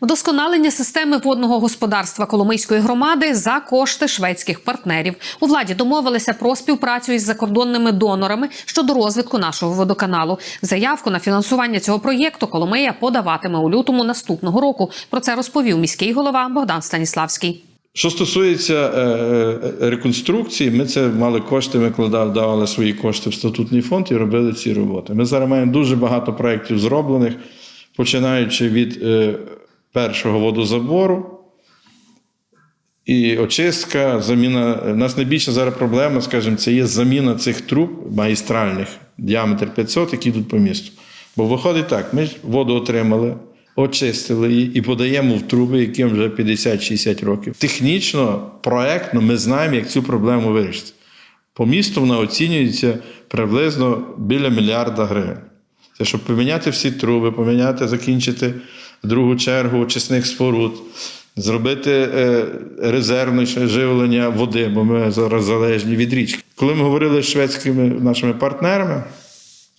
Вдосконалення системи водного господарства Коломийської громади за кошти шведських партнерів у владі домовилися про співпрацю із закордонними донорами щодо розвитку нашого водоканалу. Заявку на фінансування цього проєкту Коломия подаватиме у лютому наступного року. Про це розповів міський голова Богдан Станіславський. Що стосується е, е, реконструкції, ми це мали кошти, ми давали свої кошти в статутний фонд і робили ці роботи. Ми зараз маємо дуже багато проєктів зроблених, починаючи від е, першого водозабору і очистка, заміна. У нас найбільша зараз проблема, скажімо, це є заміна цих труб магістральних, діаметр 500, які йдуть по місту. Бо виходить так: ми воду отримали, очистили її і подаємо в труби, яким вже 50-60 років. Технічно, проектно ми знаємо, як цю проблему вирішити. По місту вона оцінюється приблизно біля мільярда гривень. Це щоб поміняти всі труби, поміняти, закінчити другу чергу очисних споруд, зробити е, резервне живлення води, бо ми зараз залежні від річки. Коли ми говорили з шведськими нашими партнерами,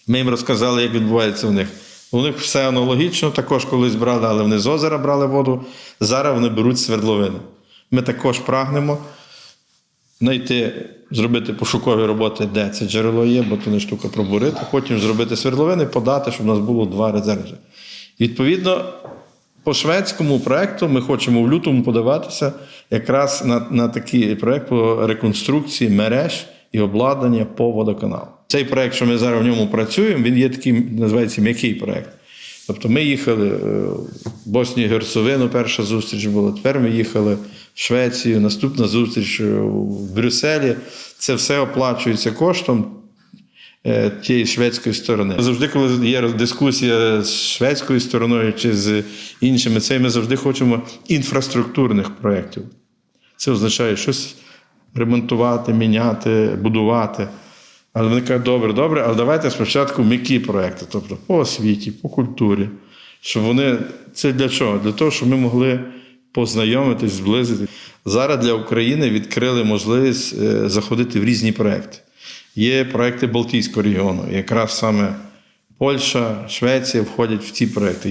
ми їм розказали, як відбувається в них. У них все аналогічно, також колись брали, але вони з озера брали воду. Зараз вони беруть свердловини. Ми також прагнемо знайти, зробити пошукові роботи, де це джерело є, бо то не штука пробурити, потім зробити свердловини, подати, щоб у нас було два резерви. Відповідно, по шведському проекту ми хочемо в лютому подаватися якраз на, на такий проект по реконструкції мереж і обладнання по водоканалу. Цей проект, що ми зараз в ньому працюємо, він є такий, називається м'який проект. Тобто ми їхали е, в Боснію і Герцевину, перша зустріч була. Тепер ми їхали в Швецію, наступна зустріч е, в Брюсселі. Це все оплачується коштом тієї шведської сторони. Завжди, коли є дискусія з шведською стороною чи з іншими, це ми завжди хочемо інфраструктурних проєктів. Це означає щось ремонтувати, міняти, будувати. Але вони кажуть, добре, добре, але давайте спочатку м'які проекти, тобто по освіті, по культурі. Щоб вони. Це для чого? Для того, щоб ми могли познайомитись, зблизити. Зараз для України відкрили можливість е, заходити в різні проекти. Є проекти Балтійського регіону. Якраз саме Польща, Швеція входять в ці проекти.